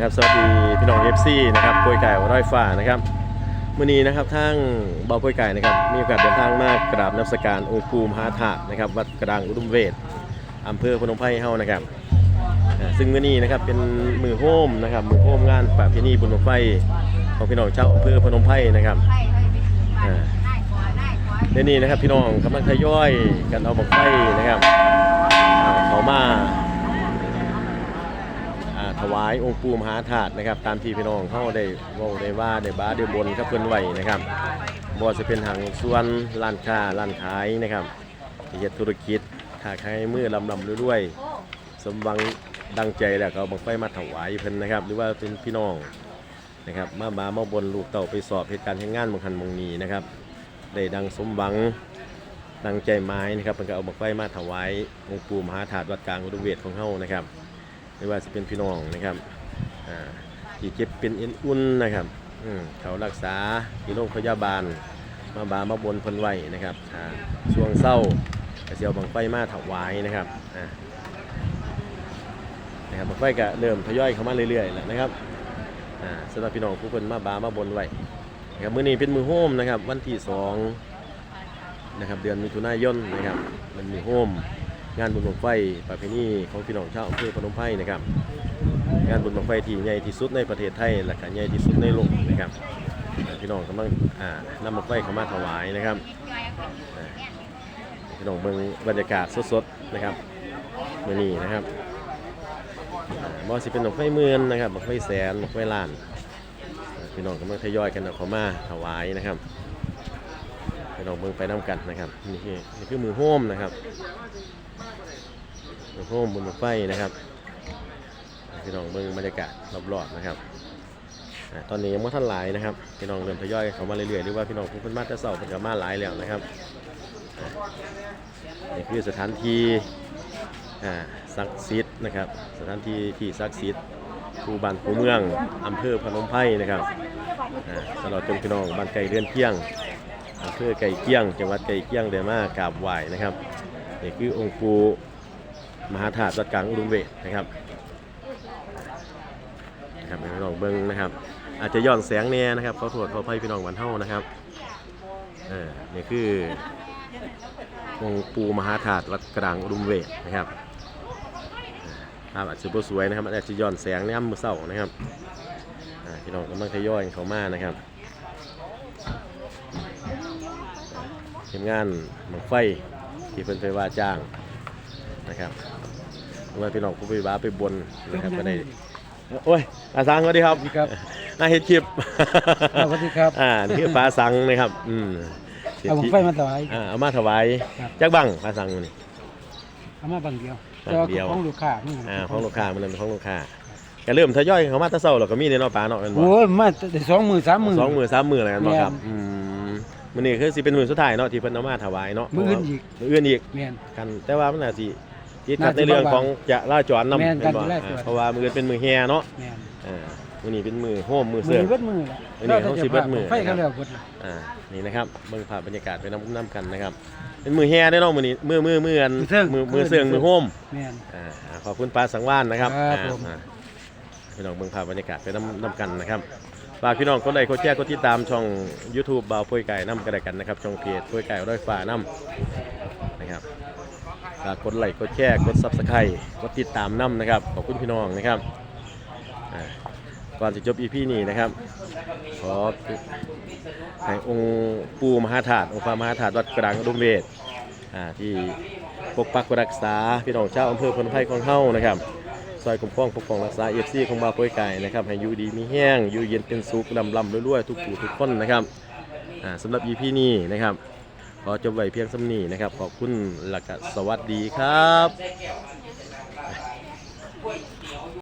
นะครับสวัสดีพี่น้องเอฟซีนะครับปรยไก่ร้อยฟ้านะครับมื่อนี้นะครับทางเบาโปรยไก่นะครับมีโอกาสเดินทางมากราบนับสการองค์ปูมหาธาตุนะครับวัดกระดังอุดมเวทอำเภอพนมไพรเฮานะครับซึ่งมื่อนี้นะครับเป็นมือโฮมนะครับมือโฮมงานประเพณีบุญไฟของพี่น้องชาวอำเภอพนมไพรนะครับเดี๋ยวนี้นะครับพี่น้องกำลังทยอยกันเอาบั้งไฟนะครับเขามา ถวายองค์ปู่มหาธาตุนะครับ ตามที่พี่น้องเขาได้ว่าได้ว่าได้บ้าได้บนกับเพื่อนไหวนะครับบ่จะเป็นหางส่วนร้านค้าร้านขายนะครับเฮ็ดธุรกิจค้าขายมือลำลำด้วยสมหวังดังใจแล้วก็เอาบังไฟมาถวายเพิ่นนะครับ หรือว่าเป็นพี่น้องนะครับ มาบามาบนลูกเต่าไปสอบเหตุการณ์แห่งงานบางคันบางนี้นะครับได้ดังสมหวังดังใจไม้นะครับเพิ่นก็เอาบังไฟมาถวายองค์ปู่มหาธาตุวัดกลางอุดมเวทของเฮานะครับ ไม่ว่าจะเป็นพี่น้องนะครับอ่าที่เจ็บเป็นเอ็นอุ่นนะครับเขารักษาที่โรงพยาบาล มาบามาบนพิ่นไว้นะครับช่วงเศร้าก็สิเอาบังไฟมาถวายนะครับนะครับบังไฟก็เริ่มทยอยเข้ามาเรื่อยๆแล้วนะครับอ่าสำหรับพี่น้องผู้เพิ่นมาบามาบนไว้นะครับมื้อนี้เป็นมือโฮมนะครับ วันที่สองนะครับเดือนมิถุนายนนะครับมันมีโฮม งานบุญบังไฟประเพณีของพี่น้องชาวอำเภอพนมไพรนะครับ งานบุญบังไฟที่ใหญ่ที่สุดในประเทศไทยและก็ใหญ่ที่สุดในโลกนะครับพี่น้องกำลังนำบังไฟเข้ามาถวายนะครับพี่น้องเบิ่งบรรยากาศสดๆนะครับมื่อนี้นะครับอ่าบ่สิเป็นบังไฟหมื่นนะครับบังไฟแสนบังไฟล้านพี่น้องกำลังทยอยกันเข้ามาถวายนะครับ พี่น้องเบิ่งไปน้ำกันนะครับนี่คือนี่คือมือโฮมนะครับมือโฮมบนไฟนะครับพี่น้องเบิ่งบรรยากาศรอบๆนะครับตอนนี้ยังไม่ทันหลายนะครับพี่น้องเริ่มทยอยเข้ามาเรื่อยๆหรือว่าพี่น้องผู้เพิ่นมาแต่เช้าเพิ่นก็มาหลายแล้วนะครับนี่คือสถานที่ศักดิ์สิทธิ์นะครับ สถานที่ที่ศักดิ์สิทธิ์คูบ้านคูเมืองอำเภอพนมไพรนะครับตลอดจนพี่น้องบ้านไก่เรือนเคียง อำเภอไก่เคียง จังหวัดไก่เคียงเดมากราบไหว้นะครับนี่คือองค์ปูมหาธาตุวัดกลางอุดมเวทนะครับนะครับพี่น้องเบิ้งนะครับ อาจจะย้อนแสงแน่นะครับขอโทษขออภัยพี่น้องวันเท่านะครับเออนี่คือองค์ปูมหาธาตุวัดกลางอุดมเวทนะครับภาพอาจจะสวยนะครับอาจจะย้อนแสงในยมมือเศร้านะครับพี่น้องกำลังทยอยเข้ามานะครับ ทีมงานหมังไฟที่เพิ่นไปว่าจ้างนะครับว่าพี่น้องผู้ไปบ้าไปบนนะครับก็ได้โอ้ยอาสังสวัสดีครับสวัสดีครับน่าเฮ็ดคลิปสวัสดีครับอ่านี่คือปลาสังนะครับอืมเอาผมไฟมาถวายอ่าเอามาถวายครับจักบังปลาสังนี่เอามาบางเดียวบางเดียวแต่าของลูกค้านี่อ่าของลูกค้ามันเป็นของลูกค้าก็เริ่มทยอยเข้ามาแตะเช้าแล้วก็มีในเนาะปลาเนาะแม่นบ่โอ้ยมาแต่สองมือสามมือสองมือสามมืออะไรกันบ่แม่นครับอืม มื้อนี้คือสิเป็นมื้อสุดท้ายเนาะที่เพิ่นเอามาถวายเนาะมื้ออื่นอีก มื้ออื่นอีกแม่น กันแต่ว่ามันน่าสิติดขัดน่าสิในเรื่องของจะล่าจรนำแม่นการบ่จราจร อ่าเพราะว่ามื้ออื่นเป็นมื้อแห่เนาะแม่นอ่ามื้อนี้เป็นมือโฮมมือมืเสื่อองเบิดมือละอันนี้เขาสิเบิดมือ ไฟเขาแล้วเบิดละอ่านี่นะครับเบิ่งภาพบรรยากาศไปน้ำน้ำกันนะครับ เป็นมือแห่ได้เนาะมื้อนี้มือมือมืออันมือมือเสื่องมือโฮม แม่นอ่าอ่าขอบคุณปลาสังวานนะครับครับอ่าผม อ่าพี่น้องเบิ่งภาพบรรยากาศไปน้ำน้ำกันนะครับ ฝากพี่น้องกดไลค์กดแชร์กดติดตามช่อง YouTube บ่าวป่วยไก่น้ำกันได้กันนะครับช่องเพจป่วยไก่ร้อยฟ้าน้ำนะครับฝากกดไลค์กดแชร์กด Subscribe กดติดตามน้ำนะครับขอบคุณพี่น้องนะครับก่อนจะจบ EP นี้นะครับขอให้องค์ปู่มหาธาตุองค์พระมหาธาตุวัดกลางอุดมเวทอ่าที่ปกปักรักษาพี่น้องชาวอำเภอพนมไพรของเฮานะครับ ซอยกุมครองปกป้องรักษาเอฟซีของบาวป่วยไก่นะครับให้อยู่ดีมีแห้งอยู่เย็นเป็นสุขลำลำรวยๆทุกผู้ทุกคนนะครับอ่าสำหรับยีพี่นี้นะครับขอจบไว้เพียงสำนีนะครับ ขอบคุณหลักสวัสดีครับ